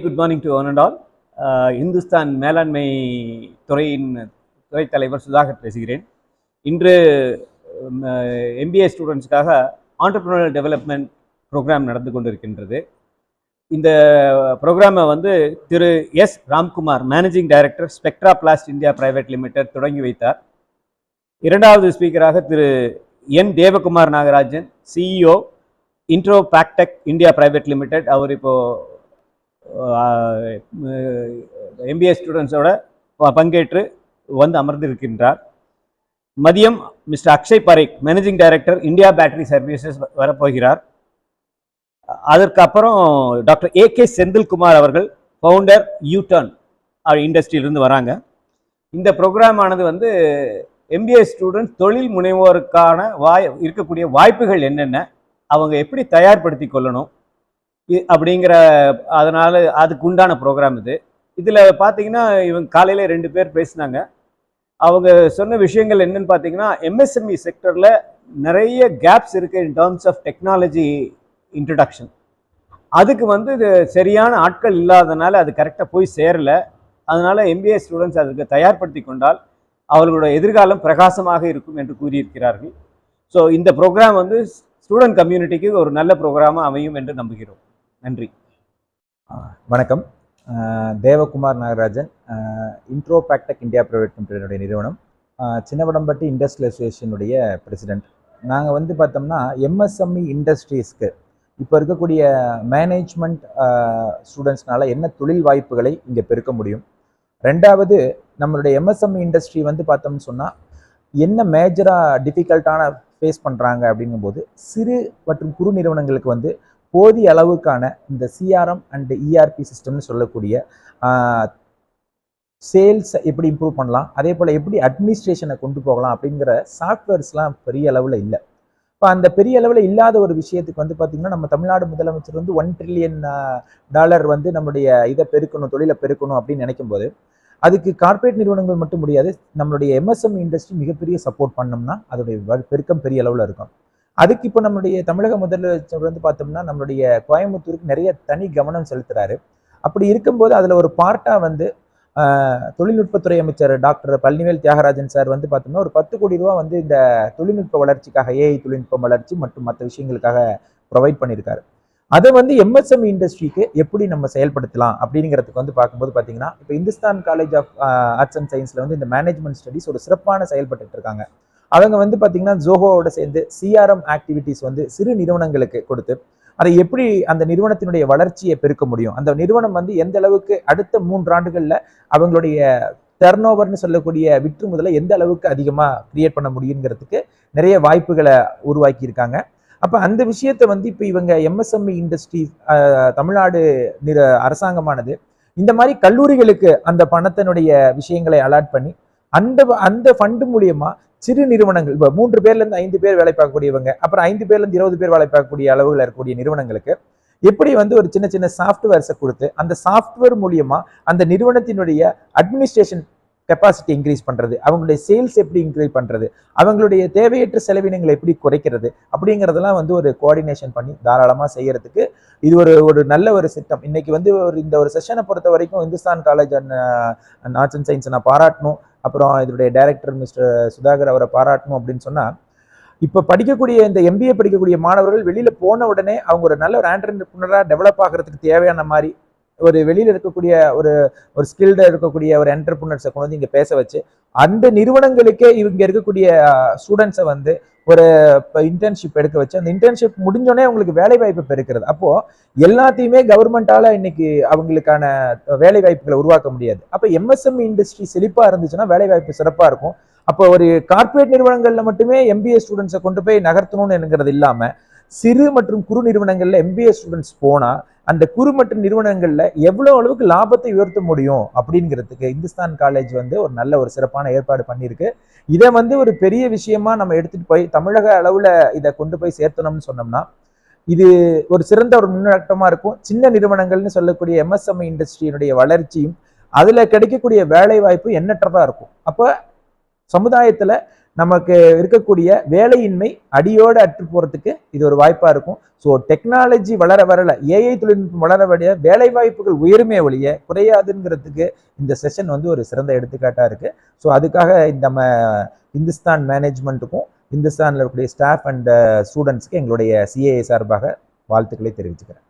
Good morning to one and all Hindustan மேலாண்மை துறையின் துறை தலைவர் சுதாகர் பேசுகிறேன். இன்று எம்பிஏ ஸ்டூடெண்ட்ஸ்க்காக ஆண்டர்பிரினர் டெவலப்மெண்ட் ப்ரோக்ராம் நடந்து கொண்டிருக்கின்றது. இந்த ப்ரோக்ராமை வந்து திரு S. Ramkumar managing director Spectra Plast India private limited தொடங்கி வைத்தார். இரண்டாவது ஸ்பீக்கராக திரு N. Devakumar Nagarajan CEO Intro Packtech India private limited அவர் இப்போது எம்பிஏ ஸ்டூடெண்ட்ஸோட பங்கேற்று வந்து அமர்ந்திருக்கின்றார். மதியம் mister Akshay Parekh managing director India battery services வரப்போகிறார். அதற்கு அப்புறம் டாக்டர் ஏ கே செந்தில்குமார் அவர்கள் ஃபவுண்டர் யூடர்ன் இண்டஸ்ட்ரியிலிருந்து வராங்க. இந்த ப்ரோக்ராம் ஆனது வந்து எம்பிஏ ஸ்டூடெண்ட்ஸ் தொழில் முனைவோருக்கான வாய் இருக்கக்கூடிய வாய்ப்புகள் என்னென்ன அவங்க எப்படி தயார்படுத்தி கொள்ளணும் அப்படிங்கிற அதனால் அதுக்கு உண்டான ப்ரோக்ராம் இது. இதில் பார்த்தீங்கன்னா இவங்க காலையில் ரெண்டு பேர் பேசினாங்க. அவங்க சொன்ன விஷயங்கள் என்னன்னு பார்த்தீங்கன்னா எம்எஸ்எம்இ செக்டரில் நிறைய கேப்ஸ் இருக்குது in terms of technology introduction அதுக்கு வந்து இது சரியான ஆட்கள் இல்லாதனால அது கரெக்டாக போய் சேரல. அதனால் எம்பிஏ ஸ்டூடெண்ட்ஸ் அதுக்கு தயார்படுத்தி கொண்டால் அவர்களோட எதிர்காலம் பிரகாசமாக இருக்கும் என்று கூறியிருக்கிறார்கள். ஸோ இந்த ப்ரோக்ராம் வந்து ஸ்டூடெண்ட் கம்யூனிட்டிக்கு ஒரு நல்ல ப்ரோக்ராமாக அமையும் என்று நம்புகிறோம். நன்றி. வணக்கம். Devakumar Nagarajan Intro Pactech India private கம்பெனியுடைய நிறுவனம். சின்னவடம்பட்டி இண்டஸ்ட்ரியல் அசோசியேஷனுடைய பிரசிடென்ட். நாங்கள் வந்து பார்த்தோம்னா எம்எஸ்எம்இ இண்டஸ்ட்ரீஸ்க்கு இப்போ இருக்கக்கூடிய மேனேஜ்மெண்ட் ஸ்டூடெண்ட்ஸ்னால என்ன தொழில் வாய்ப்புகளை இங்கே பெருக்க முடியும்? ரெண்டாவது நம்மளுடைய எம்எஸ்எம்இ இண்டஸ்ட்ரி வந்து பார்த்தோம்னு சொன்னால் என்ன மேஜராக டிஃபிகல்ட்டான ஃபேஸ் பண்ணுறாங்க அப்படிங்கும்போது சிறு மற்றும் குறு நிறுவனங்களுக்கு வந்து போதிய அளவுக்கான இந்த சிஆர்எம் அண்ட் இஆர்பி சிஸ்டம்னு சொல்லக்கூடிய சேல்ஸ் எப்படி இம்ப்ரூவ் பண்ணலாம் அதே போல் எப்படி அட்மினிஸ்ட்ரேஷனை கொண்டு போகலாம் அப்படிங்கிற சாஃப்ட்வேர்ஸ்லாம் பெரிய அளவில் இல்லை. இப்போ அந்த பெரிய அளவில் இல்லாத ஒரு விஷயத்துக்கு வந்து பார்த்திங்கன்னா நம்ம தமிழ்நாடு முதலமைச்சர் வந்து ஒன் ட்ரில்லியன் டாலர் வந்து நம்முடைய இதை பெருக்கணும் தொழிலை பெருக்கணும் அப்படின்னு நினைக்கும் போது அதுக்கு கார்ப்பரேட் நிறுவனங்கள் மட்டும் முடியாது நம்மளுடைய எம்எஸ்எம் இண்டஸ்ட்ரி மிகப்பெரிய சப்போர்ட் பண்ணோம்னா அதோடைய பெருக்கம் பெரிய அளவில் இருக்கும். அதுக்கு இப்போ நம்மளுடைய தமிழக முதலமைச்சர் வந்து பார்த்தோம்னா நம்மளுடைய கோயம்புத்தூருக்கு நிறைய தனி கவனம் செலுத்துறாரு. அப்படி இருக்கும்போது அதில் ஒரு பார்ட்டாக வந்து தொழில்நுட்பத்துறை அமைச்சர் டாக்டர் பழனிவேல் தியாகராஜன் சார் வந்து பார்த்தோம்னா ஒரு பத்து கோடி ரூபா வந்து இந்த தொழில்நுட்ப வளர்ச்சிக்காக ஏஐ தொழில்நுட்பம் வளர்ச்சி மற்றும் மற்ற விஷயங்களுக்காக ப்ரொவைட் பண்ணியிருக்காரு. அதை வந்து எம்எஸ்எம் இண்டஸ்ட்ரிக்கு எப்படி நம்ம செயல்படுத்தலாம் அப்படிங்கிறதுக்கு வந்து பார்க்கும்போது பார்த்தீங்கன்னா இப்போ Hindustan college of arts and சயின்ஸில் வந்து இந்த மேனேஜ்மெண்ட் ஸ்டடீஸ் ஒரு சிறப்பான செயல்பட்டு இருக்காங்க. அவங்க வந்து பார்த்தீங்கன்னா ஜோஹோவோட சேர்ந்து சிஆர்எம் ஆக்டிவிட்டிஸ் வந்து சிறு நிறுவனங்களுக்கு கொடுத்து அதை எப்படி அந்த நிறுவனத்தினுடைய வளர்ச்சியை பெருக்க முடியும்? அந்த நிறுவனம் வந்து எந்த அளவுக்கு அடுத்த மூன்று ஆண்டுகளில் அவங்களுடைய டர்ன் ஓவர்னு சொல்லக்கூடிய விற்று முதலை எந்த அளவுக்கு அதிகமாக கிரியேட் பண்ண முடியுங்கிறதுக்கு நிறைய வாய்ப்புகளை உருவாக்கியிருக்காங்க. அப்போ அந்த விஷயத்தை வந்து இப்போ இவங்க எம்எஸ்எம்இ இண்டஸ்ட்ரி தமிழ்நாடு நிற அரசாங்கமானது இந்த மாதிரி கல்லூரிகளுக்கு அந்த பணத்தினுடைய விஷயங்களை அலாட் பண்ணி அந்த அந்த ஃபண்டு மூலியமா சிறு நிறுவனங்கள் இப்போ மூன்று பேர்லேருந்து ஐந்து பேர் வேலை பார்க்கக்கூடியவங்க அப்புறம் ஐந்து பேர்லேருந்து இருபது பேர் வேலை பார்க்கக்கூடிய அளவுகள் இருக்கக்கூடிய நிறுவனங்களுக்கு எப்படி வந்து ஒரு சின்ன சின்ன சாஃப்ட்வேர்ஸை கொடுத்து அந்த சாஃப்ட்வேர் மூலியமா அந்த நிறுவனத்தினுடைய அட்மினிஸ்ட்ரேஷன் கெப்பாசிட்டி இன்க்ரீஸ் பண்ணுறது அவங்களுடைய சேல்ஸ் எப்படி இன்க்ரீஸ் பண்ணுறது அவங்களுடைய தேவையற்ற செலவினங்களை எப்படி குறைக்கிறது அப்படிங்கிறதெல்லாம் வந்து ஒரு கோஆர்டினேஷன் பண்ணி தாராளமாக செய்யறதுக்கு இது ஒரு ஒரு நல்ல ஒரு சிஸ்டம் இன்னைக்கு வந்து ஒரு இந்த ஒரு செஷனை பொறுத்த வரைக்கும் Hindustan college and arts and சயின்ஸை நான் பாராட்டணும். அப்புறம் இதனுடைய டைரக்டர் மிஸ்டர் சுதாகர் அவரை பாராட்டணும் அப்படின்னு சொன்னால் இப்போ படிக்கக்கூடிய இந்த எம்பிஏ படிக்கக்கூடிய மாணவர்கள் வெளியில் போன உடனே அவங்க ஒரு நல்ல ஒரு ஆண்டர்பிரினராக டெவலப் ஆகிறதுக்கு தேவையான மாதிரி ஒரு வெளியில் இருக்கக்கூடிய ஒரு ஒரு ஸ்கில்டாக இருக்கக்கூடிய ஒரு என்டர்பிரினர்ஸை கொண்டு வந்து இங்கே பேச வச்சு அந்த நிறுவனங்களுக்கே இவங்க இருக்கக்கூடிய ஸ்டூடெண்ட்ஸை வந்து ஒரு இப்போ இன்டர்ன்ஷிப் எடுக்க வச்சு அந்த இன்டர்ன்ஷிப் முடிஞ்சோடனே அவங்களுக்கு வேலை வாய்ப்பு பெருக்கிறது. அப்போது எல்லாத்தையுமே கவர்மெண்ட்டால் இன்னைக்கு அவங்களுக்கான வேலை வாய்ப்புகளை உருவாக்க முடியாது. அப்போ எம்எஸ்எம் இண்டஸ்ட்ரி செழிப்பாக இருந்துச்சுன்னா வேலை வாய்ப்பு சிறப்பாக இருக்கும். அப்போ ஒரு கார்ப்பரேட் நிறுவனங்களில் மட்டுமே எம்பிஏ ஸ்டூடெண்ட்ஸை கொண்டு போய் நகர்த்தணும்னு என்கிறது இல்லாமல் சிறு மற்றும் குறு நிறுவனங்களில் எம்பிஏ ஸ்டூடெண்ட்ஸ் போனால் அந்த குறு மற்றும் நிறுவனங்களில் எவ்வளோ அளவுக்கு லாபத்தை உயர்த்த முடியும் அப்படிங்கிறதுக்கு இந்துஸ்தான் காலேஜ் வந்து ஒரு நல்ல ஒரு சிறப்பான ஏற்பாடு பண்ணியிருக்கு. இதை வந்து ஒரு பெரிய விஷயமா நம்ம எடுத்துட்டு போய் தமிழக அளவில் இதை கொண்டு போய் சேர்த்தணும்னு சொன்னோம்னா இது ஒரு சிறந்த ஒரு முன்னேற்றமா இருக்கும். சின்ன நிறுவனங்கள்னு சொல்லக்கூடிய எம்எஸ்எம்ஐ இண்டஸ்ட்ரியினுடைய வளர்ச்சியும் அதுல கிடைக்கக்கூடிய வேலை வாய்ப்பு எண்ணற்றதா இருக்கும். அப்போ சமுதாயத்துல நமக்கு இருக்கக்கூடிய வேலையின்மை அடியோடு அற்று போகிறதுக்கு இது ஒரு வாய்ப்பாக இருக்கும். ஸோ டெக்னாலஜி வளர வரல ஏஐ தொழில்நுட்பம் வளர வழிய வேலை வாய்ப்புகள் உயருமே ஒழிய குறையாதுங்கிறதுக்கு இந்த செஷன் வந்து ஒரு சிறந்த எடுத்துக்காட்டாக இருக்குது ஸோ அதுக்காக நம்ம இந்துஸ்தான் மேனேஜ்மெண்ட்டுக்கும் இந்துஸ்தானில் இருக்கக்கூடிய ஸ்டாஃப் அண்ட் ஸ்டூடெண்ட்ஸ்க்கு எங்களுடைய சிஏஏ சார்பாக வாழ்த்துக்களை தெரிவிச்சுக்கிறேன்.